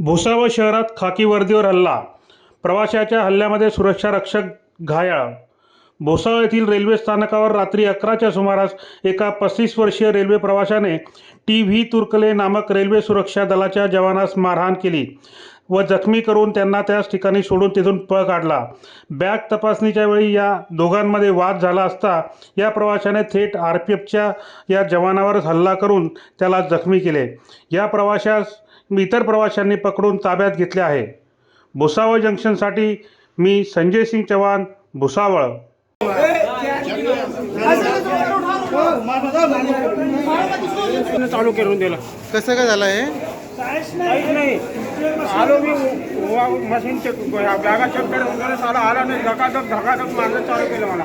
भुसावळ शहरात खाकी वर्दीवर हल्ला. प्रवाशाच्या हल्ल्यामध्ये सुरक्षा रक्षक घायाळ भुसावळ येथील रेल्वे स्थानकावर रात्री अकराच्या सुमारास एका पस्तीस वर्षीय रेल्वे प्रवाशाने टी व्ही तुर्कले नामक रेल्वे सुरक्षा दलाच्या जवानास मारहाण केली व जखमी करून त्यांना त्याच ठिकाणी सोडून तिथून पळ काढला. बॅग तपासणीच्या वेळी या दोघांमध्ये वाद झाला असता या प्रवाशाने थेट आर पी एफच्या या जवानावर हल्ला करून त्याला जखमी केले. या प्रवाशास इतर प्रवाशांनी पकडून ताब्यात घेतले आहे. भुसावळ जंक्शनसाठी मी संजय सिंग चव्हाण भुसावळ. चालू करून दिलं कसं काय झालं हे? नाही आलो मी वा- मशीन चेक बॅगा चेक करत आला नाही धकाधक धकाधक मारणं चालू केलं मला